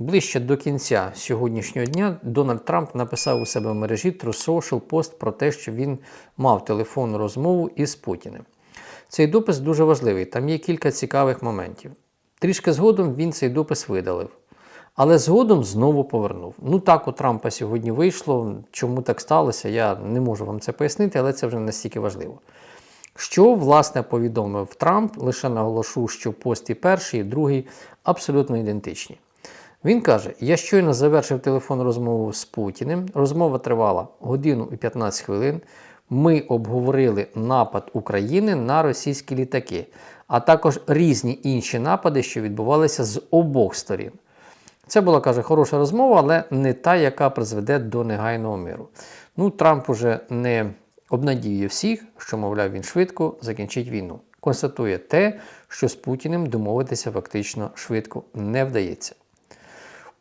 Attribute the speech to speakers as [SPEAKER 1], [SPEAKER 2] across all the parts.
[SPEAKER 1] Ближче до кінця сьогоднішнього дня Дональд Трамп написав у себе в мережі True Social пост про те, що він мав телефонну розмову із Путіним. Цей допис дуже важливий, там є кілька цікавих моментів. Трішки згодом він цей допис видалив. Але згодом знову повернув. Ну так у Трампа сьогодні вийшло. Чому так сталося, я не можу вам це пояснити, але це вже настільки важливо. Що, власне, повідомив Трамп, лише наголошу, що пост і перший, і другий абсолютно ідентичні. Він каже: Я щойно завершив телефонну розмову з Путіним. Розмова тривала годину і 15 хвилин. Ми обговорили напад України на російські літаки, а також різні інші напади, що відбувалися з обох сторін. Це була, каже, хороша розмова, але не та, яка призведе до негайного миру. Ну, Трамп уже не обнадіює всіх, що, мовляв, він швидко закінчить війну. Констатує те, що з Путіним домовитися фактично швидко не вдається.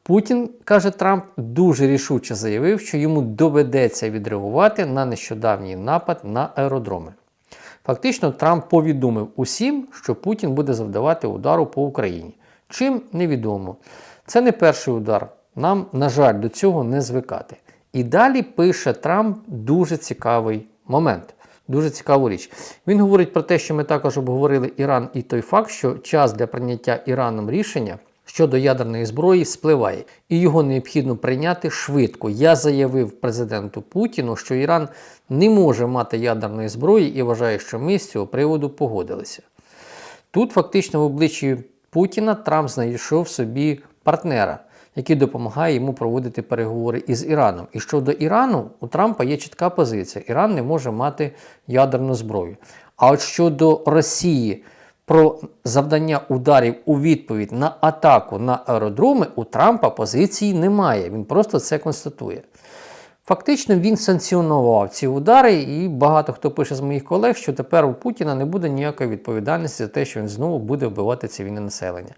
[SPEAKER 1] Путін, каже Трамп, дуже рішуче заявив, що йому доведеться відреагувати на нещодавній напад на аеродроми. Фактично, Трамп повідомив усім, що Путін буде завдавати удару по Україні. Чим невідомо. Це не перший удар. Нам, на жаль, до цього не звикати. І далі пише Трамп дуже цікавий момент. Дуже цікаву річ. Він говорить про те, що ми також обговорили Іран і той факт, що час для прийняття Іраном рішення щодо ядерної зброї спливає, і його необхідно прийняти швидко. Я заявив президенту Путіну, що Іран не може мати ядерної зброї і вважає, що ми з цього приводу погодилися. Тут фактично в обличчі Путіна Трамп знайшов собі партнера, який допомагає йому проводити переговори із Іраном. І щодо Ірану, у Трампа є чітка позиція: Іран не може мати ядерну зброю. А от щодо Росії про завдання ударів у відповідь на атаку на аеродроми, у Трампа позиції немає. Він просто це констатує. Фактично він санкціонував ці удари, і багато хто пише з моїх колег, що тепер у Путіна не буде ніякої відповідальності за те, що він знову буде вбивати цивільне населення.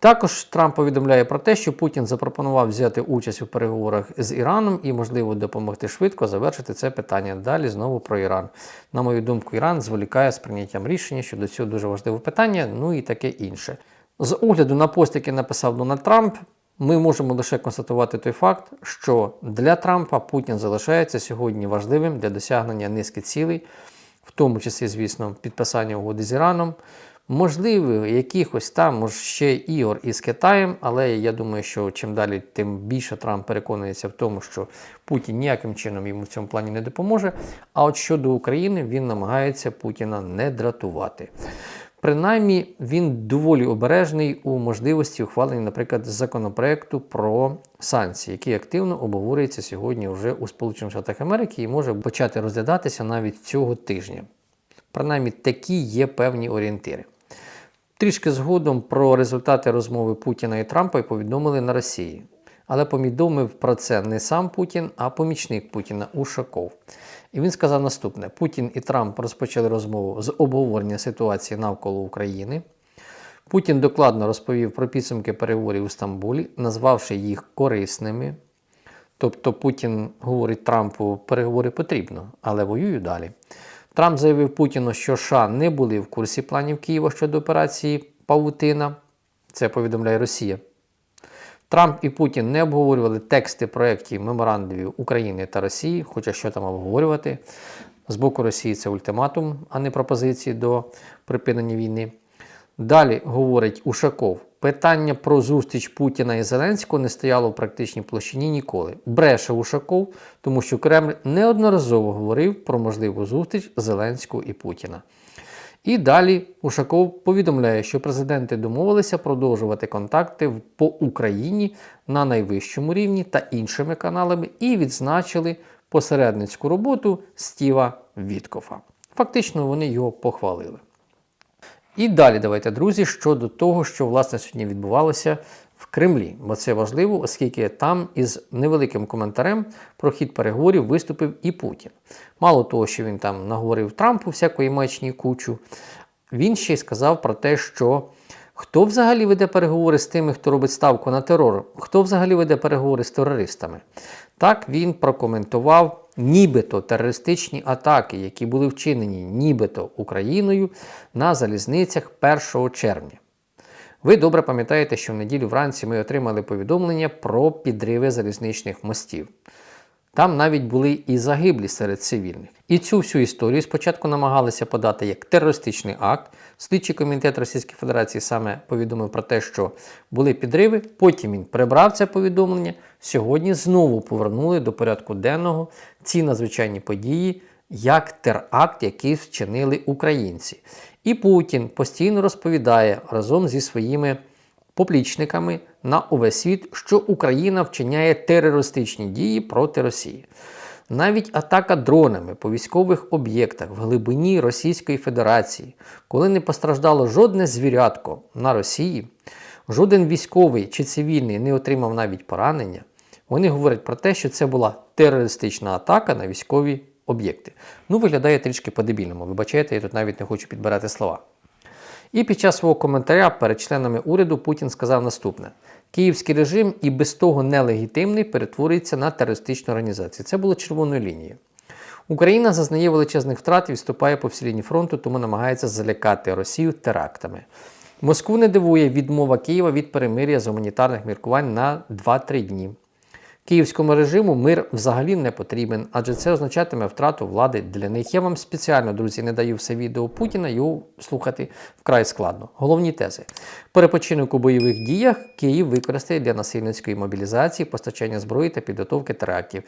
[SPEAKER 1] Також Трамп повідомляє про те, що Путін запропонував взяти участь у переговорах з Іраном і, можливо, допомогти швидко завершити це питання. Далі знову про Іран. На мою думку, Іран зволікає з прийняттям рішення щодо цього дуже важливого питання, ну і таке інше. З огляду на пост, який написав Дональд Трамп, ми можемо лише констатувати той факт, що для Трампа Путін залишається сьогодні важливим для досягнення низки цілей, в тому числі, звісно, підписання угоди з Іраном. Можливо, якихось там може, ще ігор із Китаєм, але я думаю, що чим далі, тим більше Трамп переконується в тому, що Путін ніяким чином йому в цьому плані не допоможе. А от щодо України він намагається Путіна не дратувати. Принаймні, він доволі обережний у можливості ухвалення, наприклад, законопроекту про санкції, який активно обговорюється сьогодні вже у Сполучених Штатах Америки і може почати розглядатися навіть цього тижня. Принаймні, такі є певні орієнтири. Трішки згодом про результати розмови Путіна і Трампа повідомили на Росії. Але повідомив про це не сам Путін, а помічник Путіна Ушаков. І він сказав наступне: Путін і Трамп розпочали розмову з обговорення ситуації навколо України. Путін докладно розповів про підсумки переговорів у Стамбулі, назвавши їх корисними. Тобто Путін говорить Трампу, переговори потрібно, але воюю далі. Трамп заявив Путіну, що США не були в курсі планів Києва щодо операції Павутина. Це повідомляє Росія. Трамп і Путін не обговорювали тексти проєктів меморандумів України та Росії, хоча що там обговорювати. З боку Росії це ультиматум, а не пропозиції до припинення війни. Далі говорить Ушаков, питання про зустріч Путіна і Зеленського не стояло в практичній площині ніколи. Бреше Ушаков, тому що Кремль неодноразово говорив про можливу зустріч Зеленського і Путіна. І далі Ушаков повідомляє, що президенти домовилися продовжувати контакти по Україні на найвищому рівні та іншими каналами і відзначили посередницьку роботу Стіва Віткофа. Фактично, вони його похвалили. І далі давайте, друзі, щодо того, що власне сьогодні відбувалося в Кремлі, бо це важливо, оскільки там із невеликим коментарем про хід переговорів виступив і Путін. Мало того, що він там наговорив Трампу всякої маячні кучу, він ще й сказав про те, що хто взагалі веде переговори з тими, хто робить ставку на терор, хто взагалі веде переговори з терористами. Так він прокоментував нібито терористичні атаки, які були вчинені нібито Україною на залізницях 1 червня. Ви добре пам'ятаєте, що в неділю вранці ми отримали повідомлення про підриви залізничних мостів. Там навіть були і загиблі серед цивільних. І цю всю історію спочатку намагалися подати як терористичний акт. Слідчий комітет Російської Федерації саме повідомив про те, що були підриви. Потім він прибрав це повідомлення. Сьогодні знову повернули до порядку денного ці надзвичайні події як теракт, який вчинили українці. І Путін постійно розповідає разом зі своїми поплічниками на увесь світ, що Україна вчиняє терористичні дії проти Росії. Навіть атака дронами по військових об'єктах в глибині Російської Федерації, коли не постраждало жодне звірятко на Росії, жоден військовий чи цивільний не отримав навіть поранення, вони говорять про те, що це була терористична атака на військові об'єкти. Ну, виглядає трішки по-дебільному. Вибачайте, я тут навіть не хочу підбирати слова. І під час свого коментаря перед членами уряду Путін сказав наступне: Київський режим і без того нелегітимний перетворюється на терористичну організацію. Це було червоною лінією. Україна зазнає величезних втрат і відступає по всій лінії фронту, тому намагається залякати Росію терактами. Москву не дивує відмова Києва від перемир'я з гуманітарних міркувань на 2-3 дні. Київському режиму мир взагалі не потрібен, адже це означатиме втрату влади для них. Я вам спеціально, друзі, не даю все відео Путіна, його слухати вкрай складно. Головні тези. Перепочинок у бойових діях Київ використає для насильницької мобілізації, постачання зброї та підготовки терактів.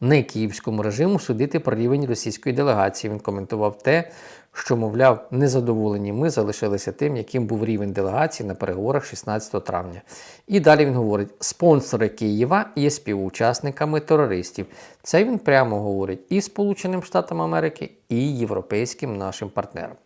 [SPEAKER 1] Не київському режиму судити про рівень російської делегації. Він коментував те, що, мовляв, незадоволені ми залишилися тим, яким був рівень делегації на переговорах 16 травня. І далі він говорить: спонсори Києва є співучасниками терористів. Це він прямо говорить і Сполученим Штатам Америки, і європейським нашим партнерам.